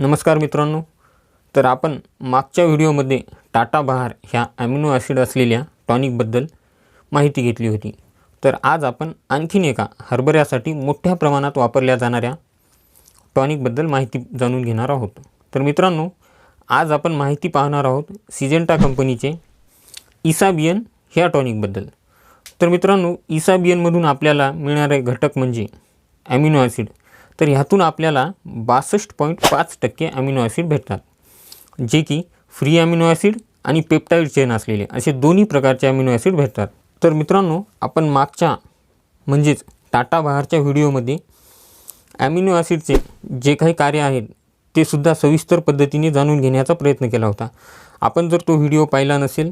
नमस्कार मित्रांनो. तर आपण मागच्या व्हिडिओमध्ये टाटा बहार ह्या ॲमिनो ॲसिड असलेल्या टॉनिकबद्दल माहिती घेतली होती. तर आज आपण आणखीन एका हरभऱ्यासाठी मोठ्या प्रमाणात वापरल्या जाणाऱ्या टॉनिकबद्दल माहिती जाणून घेणार आहोत. तर मित्रांनो आज आपण माहिती पाहणार आहोत सिजेंटा कंपनीचे इसाबियन ह्या टॉनिकबद्दल तर मित्रांनो इसाबियनमधून आपल्याला मिळणारे घटक म्हणजे ॲमिनो ॲसिड. तर ह्यातून आपल्याला बासष्ट पॉईंट पाच टक्के ॲमिनो ॲसिड भेटतात जे की फ्री ॲमिनो ॲसिड आणि पेप्टाईड चेन असलेले असे दोन्ही प्रकारचे ॲमिनो ॲसिड भेटतात. तर मित्रांनो आपण मागच्या म्हणजेच टाटा बाहेरच्या व्हिडिओमध्ये ॲमिनो ॲसिडचे जे काही कार्य आहेत ते सुद्धा सविस्तर पद्धतीने जाणून घेण्याचा प्रयत्न केला होता. आपण जर तो व्हिडिओ पाहिला नसेल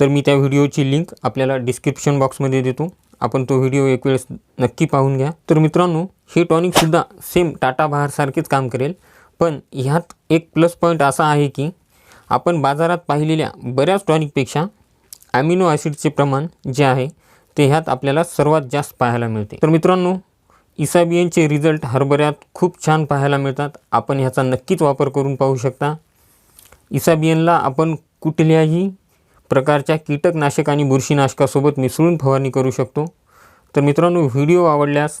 तर मी त्या व्हिडिओची लिंक आपल्याला डिस्क्रिप्शन बॉक्समध्ये देतो. आपण तो व्हिडिओ एक वेळेस नक्की पाहून घ्या. तर मित्रांनो हे टॉनिकसुद्धा सेम टाटा बहारसारखेच काम करेल. पण ह्यात एक प्लस पॉईंट असा आहे की आपण बाजारात पाहिलेल्या बऱ्याच टॉनिकपेक्षा ॲमिनो ॲसिडचे प्रमाण जे आहे ते ह्यात आपल्याला सर्वात जास्त पाहायला मिळते. तर मित्रांनो इसाबियनचे रिझल्ट हरभऱ्यात खूप छान पाहायला मिळतात. आपण ह्याचा नक्कीच वापर करून पाहू शकता. इसाबियनला आपण कुठल्याही प्रकारच्या कीटकनाशक आणि बुरशीनाशकासोबत मिसळून फवारणी करू शकतो. तर मित्रांनो व्हिडिओ आवडल्यास